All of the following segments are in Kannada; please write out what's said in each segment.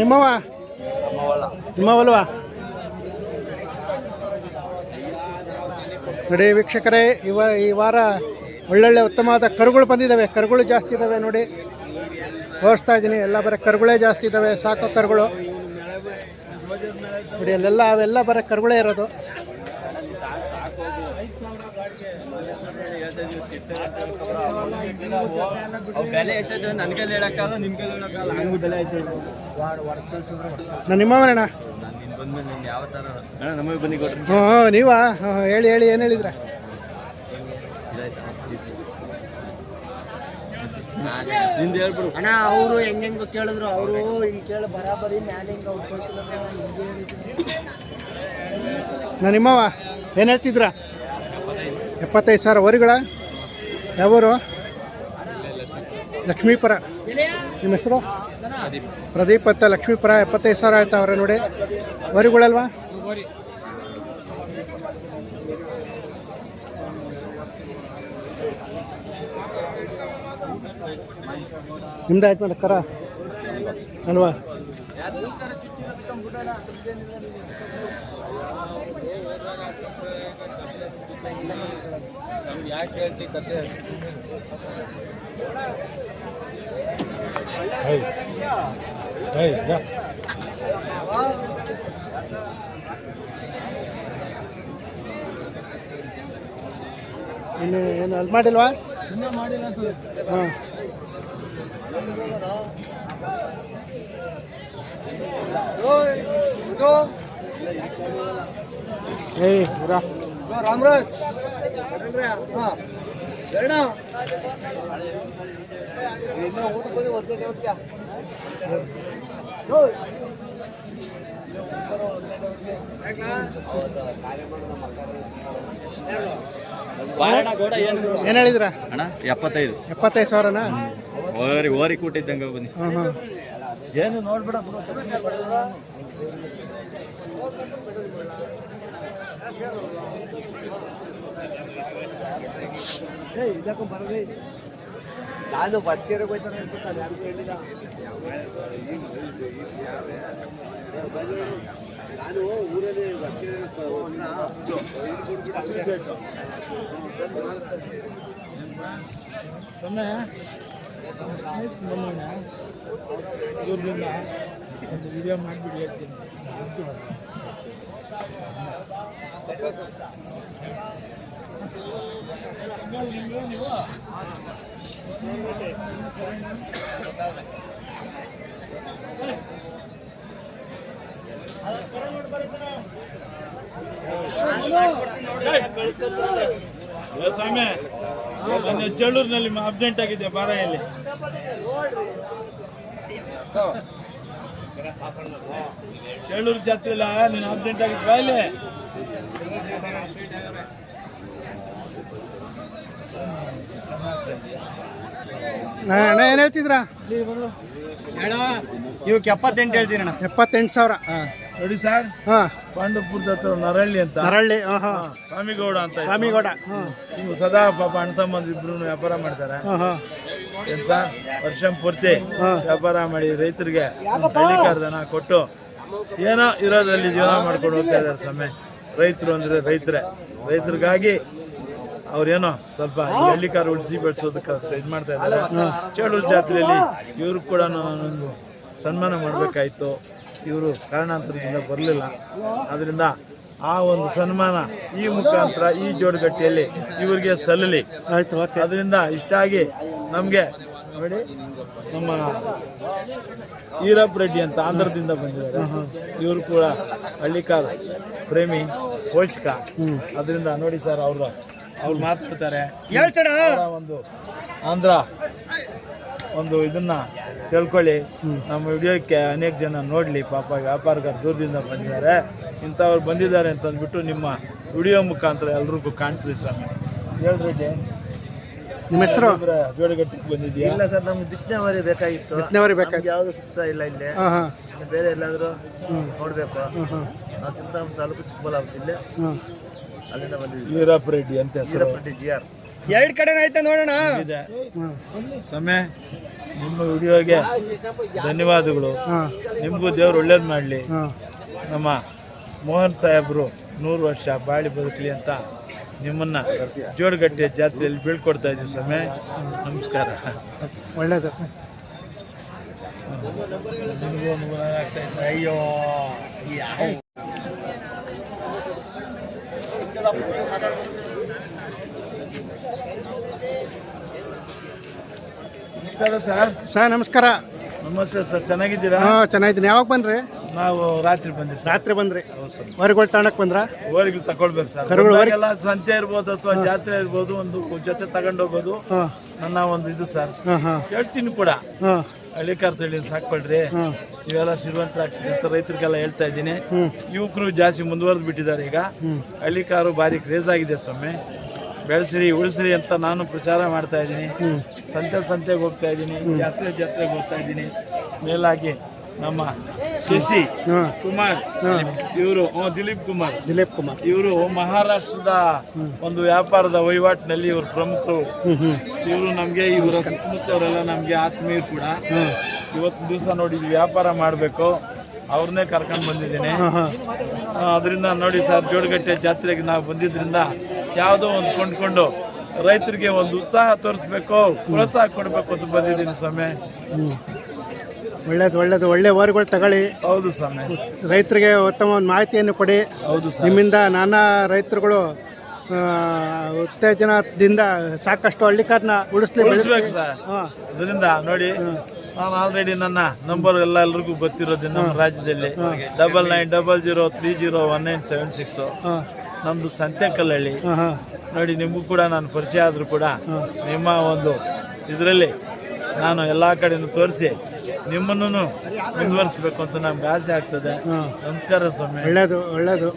ನಿಮ್ಮವ ನಿಮ್ಮವಲ್ವಾ ನೋಡಿ ವೀಕ್ಷಕರೇ ಇವ ಈ ವಾರ ಒಳ್ಳೊಳ್ಳೆ ಉತ್ತಮವಾದ ಕರುಗಳು ಬಂದಿದ್ದಾವೆ. ಕರುಗಳು ಜಾಸ್ತಿ ಇದ್ದಾವೆ ನೋಡಿ. ತೋರಿಸ್ತಾ ಇದ್ದೀನಿ. ಎಲ್ಲ ಬರೀ ಕರುಗಳೇ ಜಾಸ್ತಿ ಇದ್ದಾವೆ. ಸಾಕೋ ಕರುಗಳು. ನೋಡಿ, ಅಲ್ಲೆಲ್ಲ, ಅವೆಲ್ಲ ಬರೀ ಕರುಗಳೇ ಇರೋದು. ಬೆಲೆ ಎಷ್ಟೈತೆ ನನಗೆ ಹೇಳಕ್ಕಾಗಲ್ಲ ನಿಮ್ಗೆ ಹೇಳಕ್ಕಾಗಲ್ಲ ಹಂಗೂ ಬೆಲೆ ಐತೆ ನಾನು ನಿಮ್ಮವನಣ್ಣ ನಾನು ನಿನ್ ಬಂದ್ಮೇಲೆ ನೀನು ಯಾವ ಥರ ಅಣ್ಣ ನಮಗೆ ಬನ್ನಿ ಕೊಡ್ರಿ ಹ್ಞೂ ಹ್ಞೂ ನೀವಾ ಹೇಳಿ ಹೇಳಿ ಏನು ಹೇಳಿದ್ರ? ನಿಂದ ಹೇಳ್ಬಿಡು. ಅಣ್ಣ ಅವರು ಹೆಂಗೆಂಗ ಕೇಳಿದ್ರು ಅವರು ಹಿಂಗ್ ಕೇಳಿ ಬರಾಬರಿ ಮ್ಯಾಲೆ ಹಿಂಗೆ ನಾನು ನಿಮ್ಮವ ಏನು ಹೇಳ್ತಿದ್ರ? ಎಪ್ಪತ್ತೈದು ಸಾವಿರ ವರಿಗಳ? ಯಾವೂರು? ಲಕ್ಷ್ಮೀಪುರ. ನಿಮ್ಮ ಹೆಸರು? ಪ್ರದೀಪ್ ಅಂತ ಲಕ್ಷ್ಮೀಪುರ ಎಪ್ಪತ್ತೈದು ಸಾವಿರ ಆಯ್ತಾವ್ರೆ ನೋಡಿ. ವರಿಗಳಲ್ವಾ ನಿಮ್ದು ಆಯ್ತು ಮೇಡಮ್ ಕರ? ಅಲ್ವಾ? ನಮ್ಗೆ ಯಾಕೆ ಹೇಳ್ತಿ ಕತೆ? ಇನ್ನು ಏನು ಅಲ್ಲಿ ಮಾಡಿಲ್ವಾ? ಹಾಂ. ಏಯ್ ಇರ ರಾಮರಾಜ್ ಏನ್ ಗೌಡ ಏನು ಏನು ಹೇಳಿದ್ರ? ಅಣ್ಣ ಎಪ್ಪತ್ತೈದು. ಎಪ್ಪತ್ತೈದು ಸಾವಿರನಾ? ಓರಿ ಓರಿ ಕೂಟಿದ್ದಂಗೆ ಬನ್ನಿ. ಹಾಂ ಹಾಂ. ಏನು ನೋಡ್ಬಿಡ ನಾನು ಬಸ್ ಕೇರೆ ಹೋಯ್ತಾನೆ ನಾನು ಊರಲ್ಲಿ ಬಸ್ ಕೇರೆ ಒಂದು ವಿಡಿಯೋ ಮಾಡಿಬಿಡಿ ಹೇಳ್ತೀನಿ. ಸ್ವಾಮಿ ನನ್ನ ಚಳ್ಳೂರಿನಲ್ಲಿ ಅಬ್ಸೆಂಟ್ ಆಗಿದೆ ಬಾರ ಇಲ್ಲಿ ಚಳ್ಳೂರು ಜಾತ್ರೆ ಇಲ್ಲ ನೀನು ಅಬ್ಸೆಂಟ್ ಆಗಿದ್ದು ಇಲ್ಲಿ? ಅಣ್ಣ ಏನು ಹೇಳ್ತಿದ್ರ? ಇವಕ್ಕೆ ಎಪ್ಪತ್ತೆಂಟು ಹೇಳ್ತೀನಿ ಅಣ್ಣ. ಎಪ್ಪತ್ತೆಂಟು ಸಾವಿರ. ನೋಡಿ ಸರ್ ಹಾಂ. ಪಾಂಡವಪುರದ ಹತ್ರ ನರಳ್ಳಿ ಅಂತ. ನರಳ್ಳಿ ಹಾಂ ಹಾಂ. ಸ್ವಾಮಿಗೌಡ ಅಂತ ಸ್ವಾಮಿಗೌಡ ನೀವು ಸದಾ ಪಾಪ ಅಣ್ಣ ತಮ್ಮಂದ್ರು ಇಬ್ರು ವ್ಯಾಪಾರ ಮಾಡ್ತಾರೆ. ಹಾಂ ಹಾಂ. ಏನ್ ಸರ್ ವರ್ಷ ಪೂರ್ತಿ ಹಾ. ವ್ಯಾಪಾರ ಮಾಡಿ ರೈತರಿಗೆ ದನ ಕೊಟ್ಟು ಏನೋ ಇರೋದ್ರಲ್ಲಿ ಜೀವನ ಮಾಡ್ಕೊಂಡು ಹೋಗ್ತಾ ಇದ್ದಾರೆ ಸಮಯ ರೈತರು ಅಂದ್ರೆ ರೈತರೇ. ರೈತರಿಗಾಗಿ ಅವ್ರೇನೋ ಸ್ವಲ್ಪ ಈ ಹಳ್ಳಿಕಾರ ಉಳಿಸಿ ಬೆಳೆಸೋದಕ್ಕೆ ಇದು ಮಾಡ್ತಾ ಇದ್ದಾರೆ. ಚೇಳೂರು ಜಾತ್ರೆಯಲ್ಲಿ ಇವರು ಕೂಡ ನಾವು ಸನ್ಮಾನ ಮಾಡಬೇಕಾಯ್ತು. ಇವರು ಕಾರಣಾಂತರದಿಂದ ಬರಲಿಲ್ಲ. ಅದರಿಂದ ಆ ಒಂದು ಸನ್ಮಾನ ಈ ಮುಖಾಂತರ ಈ ಜೋಡುಗಟ್ಟೆಯಲ್ಲಿ ಇವರಿಗೆ ಸಲ್ಲಲಿ. ಆಯ್ತು ಓಕೆ. ಅದರಿಂದ ಇಷ್ಟ ಆಗಿ ನಮಗೆ ನೋಡಿ ನಮ್ಮ ಈರಪ್ಪ ರೆಡ್ಡಿ ಅಂತ ಆಂಧ್ರದಿಂದ ಬಂದಿದ್ದಾರೆ. ಇವರು ಕೂಡ ಹಳ್ಳಿಕಾರ ಪ್ರೇಮಿ ಪೋಷಕ. ಅದರಿಂದ ನೋಡಿ ಸರ್ ಅವರು ಅವ್ರು ಮಾತಾಡ್ತಾರೆ ಅವರ ಒಂದು ಆಂಧ್ರ ಒಂದು ಇದನ್ನ ತಿಳ್ಕೊಳ್ಳಿ. ನಮ್ಮ ವಿಡಿಯೋಕ್ಕೆ ಅನೇಕ ಜನ ನೋಡಲಿ. ಪಾಪ ವ್ಯಾಪಾರಗಾರ ದೂರದಿಂದ ಬಂದಿದ್ದಾರೆ. ಇಂಥವ್ರು ಬಂದಿದ್ದಾರೆ ಅಂತಂದ್ಬಿಟ್ಟು ನಿಮ್ಮ ವಿಡಿಯೋ ಮುಖಾಂತರ ಎಲ್ರಿಗೂ ಕಾಣ್ತೀವಿ ಸರ್ ಹೇಳ್ರಿ ನಿಮ್ಮ ಹೆಸರು? ಜೋಡಗಟ್ಟಕ್ಕೆ ಬಂದಿದ್ಯಾ? ಇಲ್ಲ ಸರ್ ನಮ್ಗೆ ಬಿತ್ತನೆವರಿ ಬೇಕಾಗಿತ್ತು. ಬಿತ್ತನೆವರಿ ಬೇಕಾಗಿ ಯಾವುದು ಯಾವ್ದು ಸಿಗ್ತಾ ಇಲ್ಲ ಇಲ್ಲಿ. ಬೇರೆ ಎಲ್ಲಾದರೂ ನೋಡಬೇಕು. ನಾವು ಚಿಂತಾಮಣಿ ತಾಲೂಕು ಚಿಕ್ಕಬಳ್ಳಾಪುರ ಜಿಲ್ಲೆ. ಅಲ್ಲಿಂದ ಬಂದಿದ್ದೀವಿ. ವೀರಪ್ಪ ರೆಡ್ಡಿ ಅಂತ ಹೆಸರು. G R. ಎರಡ್ ಕಡೆ ಆಯ್ತಾ ನೋಡೋಣ? ಇದೆ ಸಮಯ ನಿಮ್ಮ ವಿಡಿಯೋಗೆ ಧನ್ಯವಾದಗಳು. ಹಾಂ. ನಿಮಗೂ ದೇವ್ರು ಒಳ್ಳೇದು ಮಾಡಲಿ. ಹಾಂ. ನಮ್ಮ ಮೋಹನ್ ಸಾಹೇಬ್ರು ನೂರು ವರ್ಷ ಬಾಳಿ ಬದುಕಲಿ ಅಂತ ನಿಮ್ಮನ್ನ ಜೋಡಗಟ್ಟೆ ಜಾತ್ರೆಯಲ್ಲಿ ಬೀಳ್ಕೊಡ್ತಾ ಇದ್ದೀವಿ ಸಮಯ ನಮಸ್ಕಾರ. ಒಳ್ಳೇದು. ನಿಮಗೂ ಅನುಗುಣ ಆಗ್ತಾ ಇದೆ. ಅಯ್ಯೋ ಸರ್. ಸರ್ ನಮಸ್ಕಾರ. ನಮಸ್ತೆ ಸರ್ ಚೆನ್ನಾಗಿದ್ದೀರಾ? ಹಾಂ ಚೆನ್ನಾಗಿದ್ದೀನಿ. ಯಾವಾಗ ಬಂದ್ರಿ? ನಾವು ರಾತ್ರಿ ಬಂದಿವಿ ರಾತ್ರಿ ಬಂದ್ರಿ. ಹೊರಗಳು ತಾಣಕ್ ಬಂದ್ರ? ತಾಣಕ್ಕೆ ಬಂದ್ರಾ ಊರಿಗೆ ತಗೊಳ್ಬೇಕು ಸರ್. ಕರುಗಳು ಎಲ್ಲ ಸಂತೆ ಇರ್ಬೋದು ಅಥವಾ ಜಾತ್ರೆ ಇರ್ಬೋದು ಒಂದು ಜೊತೆ ತಗೊಂಡೋಗ್ಬೋದು ನನ್ನ ಒಂದು ಇದು ಸರ್. ಹೇಳ್ತೀನಿ ಕೂಡ. ಹಾಂ ಹಳ್ಳಿಕಾರ್ ತಳಿ ಸಾಕ್ಬೇಡ್ರಿ. ಇವೆಲ್ಲ ಶ್ರೀಮಂತ ಅಂತ ರೈತರಿಗೆಲ್ಲ ಹೇಳ್ತಾ ಇದ್ದೀನಿ. ಯುವಕರು ಜಾಸ್ತಿ ಮುಂದುವರೆದು ಬಿಟ್ಟಿದ್ದಾರೆ ಈಗ. ಹಳ್ಳಿ ಕಾರು ಭಾರಿ ಕ್ರೇಜ್ ಆಗಿದೆ ಸ್ವಾಮಿ. ಬೆಳೆಸಿರಿ ಉಳಿಸ್ರಿ ಅಂತ ನಾನು ಪ್ರಚಾರ ಮಾಡ್ತಾ ಇದ್ದೀನಿ. ಸಂತೆ ಸಂತೆಗೆ ಹೋಗ್ತಾ ಇದ್ದೀನಿ ಜಾತ್ರೆ ಜಾತ್ರೆಗೆ ಹೋಗ್ತಾ ಇದ್ದೀನಿ. ಮೇಲಾಗಿ ನಮ್ಮ ಶಶಿ ಹಾಂ. ಕುಮಾರ್ ಇವರು ದಿಲೀಪ್ ಕುಮಾರ್. ದಿಲೀಪ್ ಕುಮಾರ್. ಇವರು ಮಹಾರಾಷ್ಟ್ರದ ಒಂದು ವ್ಯಾಪಾರದ ವಹಿವಾಟಿನಲ್ಲಿ ಇವರು ಪ್ರಮುಖರು. ಇವರು ನಮಗೆ ಇವರ ಸುತ್ತಮುತ್ತವರೆಲ್ಲ ನಮಗೆ ಆತ್ಮೀಯರು ಕೂಡ. ಇವತ್ತು ದಿವಸ ನೋಡಿ ವ್ಯಾಪಾರ ಮಾಡಬೇಕು. ಅವ್ರನ್ನೇ ಕರ್ಕೊಂಡು ಬಂದಿದ್ದೀನಿ. ಅದರಿಂದ ನೋಡಿ ಸರ್ ಜೋಡಗಟ್ಟೆ ಜಾತ್ರೆಗೆ ನಾವು ಬಂದಿದ್ದರಿಂದ ಯಾವುದೋ ಒಂದು ಕೊಂಡ್ಕೊಂಡು ರೈತರಿಗೆ ಒಂದು ಉತ್ಸಾಹ ತೋರಿಸ್ಬೇಕು ಪ್ರೋತ್ಸಾಹ ಕೊಡಬೇಕು ಅಂತ ಬಂದಿದ್ದೀನಿ ಸ್ವಾಮಿ. ಒಳ್ಳೇದು ಒಳ್ಳೇದು ಒಳ್ಳೆ ಓರಿಗಳು ತಗೊಳ್ಳಿ. ಹೌದು ಸ್ವಾಮಿ. ರೈತರಿಗೆ ಉತ್ತಮ ಒಂದು ಮಾಹಿತಿಯನ್ನು ಕೊಡಿ. ಹೌದು ಸರ್ ನಿಮ್ಮಿಂದ ನಾನಾ ರೈತರುಗಳು ಆ, ಉತ್ತೇಜನದಿಂದ ಸಾಕಷ್ಟು ಹಳ್ಳಿಕಾರನ್ನ ಉಳಿಸ್ಲಿ ಬೆಳೆಸ್ಲಿ. ಉಳಿಸ್ಬೇಕು ಸರ್ ಹಾಂ. ಅದರಿಂದ ನೋಡಿ ನಾನು ಆಲ್ರೆಡಿ ನನ್ನ ನಂಬರ್ ಎಲ್ಲ ಎಲ್ರಿಗೂ ಗೊತ್ತಿರೋದು ನಮ್ಮ ರಾಜ್ಯದಲ್ಲಿ. Double nine double zero three zero one nine seven six ಹಾಂ. ನಮ್ದು ಸಂತೆಕಲ್ಲಹಳ್ಳಿ ಹಾಂ ಹಾಂ. ನೋಡಿ ನಿಮಗೂ ಕೂಡ ನಾನು ಪರಿಚಯ ಆದರೂ ಕೂಡ ನಿಮ್ಮ ಒಂದು ಇದರಲ್ಲಿ ನಾನು ಎಲ್ಲ ಕಡೆನೂ ತೋರಿಸಿ ನಿಮ್ಮನ್ನು ಮುಂದುವರಿಸಬೇಕು ಅಂತ ನಮ್ಗೆ ಆಸೆ ಆಗ್ತದೆ. ನಮಸ್ಕಾರ ಸ್ವಾಮಿ. ಒಳ್ಳೇದು ಒಳ್ಳೇದು.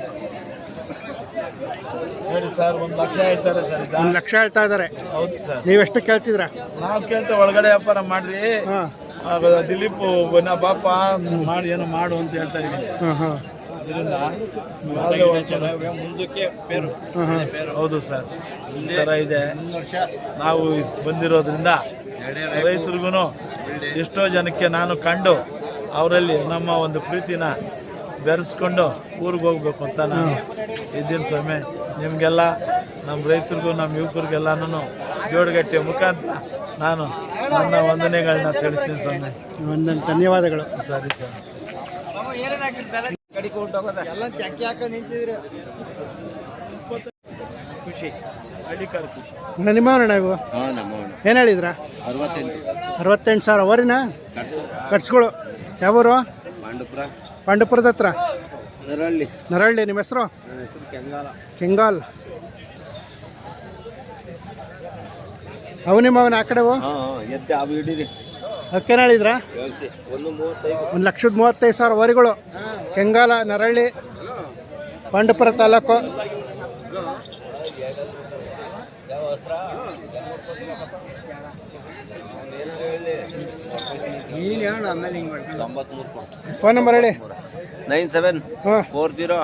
ಹೇಳಿ ಸರ್ ಒಂದು ಲಕ್ಷ ಹೇಳ್ತಾರೆ ಸರ್ ಈಗ. ಒಂದು ಲಕ್ಷ ಹೇಳ್ತಾ ಇದ್ದಾರೆ. ಹೌದು ಸರ್. ನೀವೆಷ್ಟು ಕೇಳ್ತಿದ್ರಾ ನಾವು ಕೇಳ್ತೇವೆ ಒಳಗಡೆ ವ್ಯಾಪಾರ ಮಾಡ್ರಿ. ಹಾಂ. ಆಗ ದಿಲೀಪ್ ನಾ ಬಾಪ ಮಾಡಿ ಏನೋ ಮಾಡು ಅಂತ ಹೇಳ್ತಾ ಇದ್ದೀನಿ. ಹಾಂ ಹಾಂ. ಇದರಿಂದ ಯಾವುದೇ ಒಂದು ಮುಂದಕ್ಕೆ ಪೇರು. ಹಾಂ ಹಾಂ. ಹೌದು ಸರ್. ಈ ಥರ ಇದೆ. ನಾವು ಬಂದಿರೋದ್ರಿಂದ ರೈತರಿಗೂ ಎಷ್ಟೋ ಜನಕ್ಕೆ ನಾನು ಕಂಡು ಅವರಲ್ಲಿ ನಮ್ಮ ಒಂದು ಪ್ರೀತಿನ ಬೆರೆಸ್ಕೊಂಡು ಊರಿಗೆ ಹೋಗ್ಬೇಕು ಅಂತ ನಾನು ಇದ್ದೀನಿ ಸ್ವಾಮಿ ನಿಮಗೆಲ್ಲ ನಮ್ಮ ರೈತರಿಗೂ ನಮ್ಮ ಯುವಕರಿಗೆಲ್ಲನೂ ಜೋಡಗಟ್ಟೆ ಮುಖಾಂತರ ನಾನು ನನ್ನ ವಂದನೆಗಳನ್ನ ತಿಳಿಸ್ತೀನಿ ಸ್ವಾಮಿ ಒಂದೊಂದು ಧನ್ಯವಾದಗಳು. ಸರಿ ಸರ್. ಎಲ್ಲ ಚಕ್ಕಿ ಹಾಕೊಂಡು ನಿಂತಿದ್ದೀರ. ಖುಷಿ. ಅಣ್ಣ ನಿಮ್ಮವಣ್ಣ ಇವು ಏನು ಹೇಳಿದ್ರ? ಅರವತ್ತೆಂಟು. ಸಾವಿರ. ಅವರಿನ? ಕಟ್ಸ್ಗಳು ಯಾವೂರು? ಪಾಂಡುಪುರ. ಪಾಂಡುಪುರದ ಹತ್ರ? ನರಹಳ್ಳಿ. ನರಹಳ್ಳಿ. ನಿಮ್ಮ ಹೆಸರು? ಕೆಂಗಾಲ್. ಅವು ನಿಮ್ಮವನ ಆ ಕಡೆವು ಅದಕ್ಕೇನು ಹೇಳಿದ್ರಾ? ಒಂದು ಲಕ್ಷದ ಮೂವತ್ತೈದು ಸಾವಿರ. ವರಿಗಳು ಕೆಂಗಾಲ ನರಳ್ಳಿ ಪಾಂಡುಪುರ ತಾಲೂಕು ನೀನ್ ಹೇಳ ಆಮೇಲೆ ಹಿಂಗ್ ಮಾಡ್ಕೊಂಡು ತೊಂಬತ್ಮೂರು ಫೋನ್ ನಂಬರ್ ಹೇಳಿ. Nine seven four zero.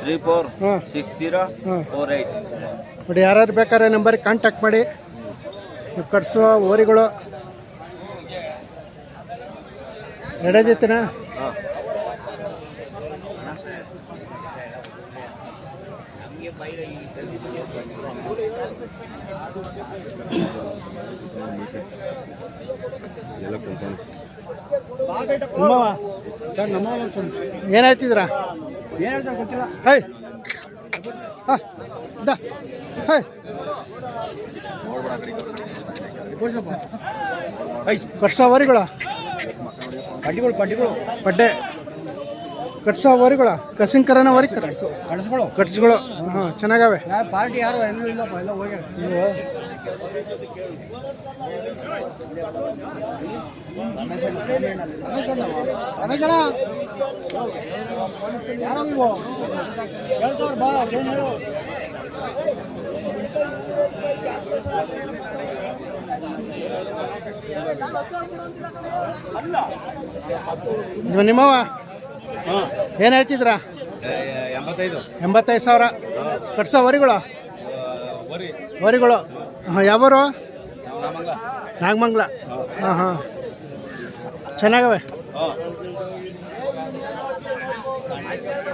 Three four six zero four eight ನೋಡಿ ಯಾರು ಬೇಕಾದ್ರೆ ನಂಬರ್ ಕಾಂಟ್ಯಾಕ್ಟ್ ಮಾಡಿ. ನೀವು ಕಟ್ಸುವ ಓರಿಗಳು ಎರಡೇ ಜೊತೆನಾ? ಹಾಂ. ನಿಮ್ಮವ ಸರ್ ನಮ್ಮ ಏನು ಹೇಳ್ತಿದ್ದೀರಾ? ಏನ್ ಹೇಳ್ತಾರೆ ಗೊತ್ತಿಲ್ಲ. ಹೈ. ಹಾಂ ಹೈ. ಕಷ್ಟ ವರಿಗಳ ಪಡ್ಡಿಗಳು ಪಡ್ಡಿಗಳು. ಬಡ್ಡೆ ಕಟ್ಸೋ ವರಿಗಳು ಕಸಿಂಕರನ ವರಿ ಕಟ್ಸು ಕಟ್ಸ್ಗಳು ಕಟ್ಸ್ಗಳು ಹಾಂ ಚೆನ್ನಾಗವೆ. ಯಾರು ಪಾರ್ಟಿ ಯಾರು ಎಲ್ಲೂ ಇಲ್ಲಪ್ಪ ಎಲ್ಲ ಹೋಗ್ಯಾರ. ನಿಮ್ಮವ? ಏನು ಹೇಳ್ತಿದ್ರಾ? ಎಂಬತ್ತೈದು. ಸಾವಿರ. ಕಟ್ಸೋ ವರಿಗಳು? ವರಿ. ವರಿಗಳು. ಹಾಂ ಯಾವರು? ನಾಗಮಂಗ್ಲ. ಹಾಂ ಹಾಂ. ಚೆನ್ನಾಗವೆ.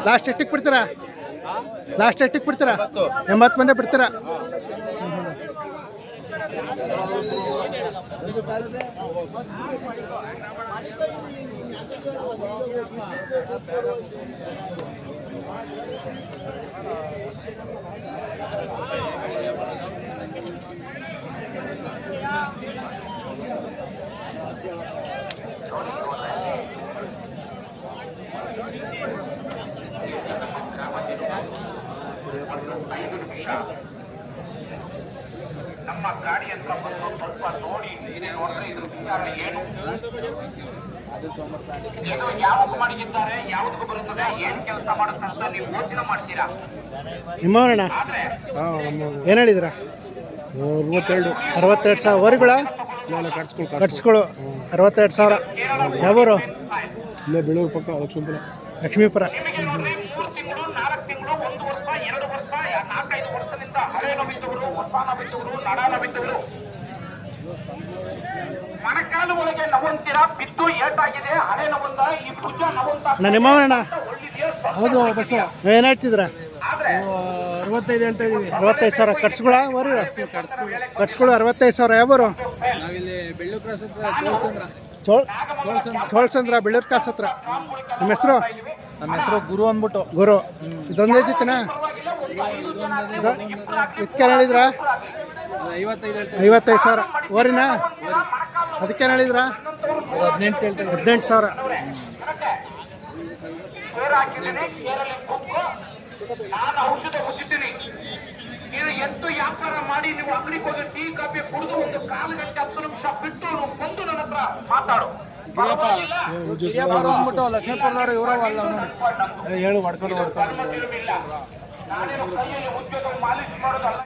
ಲಾಸ್ಟ್ ಎಷ್ಟಕ್ಕೆ ಬಿಡ್ತೀರಾ? ಲಾಸ್ಟ್ ಎಷ್ಟಕ್ಕೆ ಬಿಡ್ತೀರಾ? ಎಂಬತ್ತು. ಮನೆ ಮಂದಿ ಬಿಡ್ತೀರಾ? Nama kari yang telah berkumpul pada Tony, ini luar negeri terbesar. ಇದು ಯಾವಾಗ ಮಾಡಿದ್ದಾರೆ ಯಾವ್ದಕ್ಕೂ ಬರುತ್ತದೆ ಏನ್ ಕೆಲಸ ಮಾಡುತ್ತೆ ಅಂತ ನೀವು ಯೋಚನೆ ಮಾಡ್ತೀರಾ? ನಿಮ್ಮವರಣ್ಣ? ಏನು ಹೇಳಿದ್ರ? ಅರವತ್ತೆರಡು ಅರವತ್ತೆರಡು ಸಾವಿರ. ವರಿಗಳ ಕಟ್ಸ್ಕೊಳ್ಳು ಅರವತ್ತೆರಡು ಸಾವಿರ. ಯಾವರು? ಇಲ್ಲೇ ಬೆಳೂರು ಪಕ್ಕ ಲಕ್ಷ್ಮೀಪುರ. ಲಕ್ಷ್ಮೀಪುರ. ನಾಲ್ಕು ತಿಂಗಳು ಒಂದು ವರ್ಷ ಎರಡು ವರ್ಷ ನಾಲ್ಕೈದು ವರ್ಷದಿಂದ ಹಳೆ ನವಿದ್ದವರು ಹೊಸ ನವಿದ್ದವರು ನಡ ನವಿದ್ದವರು ಮೊಣಕಾಲು ಒಳಗೆ ನವಂತೀರ ಬಿದ್ದು ಏಟಾಗಿದೆ ಹಳೆ ನವಂದ ಈ ಭುಜ ನವಂತ. ಒಳ್ಳಿದೆಯೋ ಹೌದು ಬಸ್ ಏನಾಯ್ತಿದ್ರ ಹೇಳ್ತಿದ್ರ? ಅರವತ್ತೈದು ಹೇಳ್ತಾ ಇದೀವಿ. ಅರವತ್ತೈದು ಸಾವಿರ ಕಟ್ಸ್ಗಳ ವರಿ ಕಟ್ಸ್ಗಳು ಅರವತ್ತೈದು ಸಾವಿರ ಯಾವರು ಚೋಳ್ಸಂದ್ರ. ಬೆಳ್ಳೂರು ಕಾಸ್ ಹತ್ರ. ನಿಮ್ಮ ಹೆಸರು? ನಮ್ಮ ಹೆಸರು ಗುರು ಅಂದ್ಬಿಟ್ಟು. ಗುರು. ಇದೊಂದೇ ಐತಿತ್ತನ ಇದಕ್ಕೆ ಹೇಳಿದ್ರ? ಐವತ್ತೈದು ಸಾವಿರ. ಓರಿನಾ? ಅದಕ್ಕೆ ಹೇಳಿದ್ರ? ಹದಿನೆಂಟು ಹದಿನೆಂಟು ಸಾವಿರ. ನಾನು ಔಷಧ ಉಚಿತೀನಿ ಇದು ಎಂತೂ ವ್ಯಾಪಾರ ಮಾಡಿ ನೀವು ಅಂಗಡಿಗೆ ಹೋಗಿ ಟೀ ಕಾಫಿ ಕುಡಿದು ಒಂದು ಕಾಲು ಗಂಟೆ ಹತ್ತು ನಿಮಿಷ ಬಿಟ್ಟು ನೀವು ಬಂದು ನನ್ನ ಹತ್ರ ಮಾತಾಡು. ಲಕ್ಷ್ಮೀಪುರದವ್ರು ಇವರವಲ್ಲ ಹೇಳು ಮಾಡ್ಕೊಂಡು ಮಾಡ್ಕೊಂಡು ತಿರುವಿಲ್ಲ. ನಾನೇನು ಕೈಯಲ್ಲಿ ಉದ್ಯೋಗ ಮಾಲಿಶ್ ಮಾಡೋದಲ್ಲ.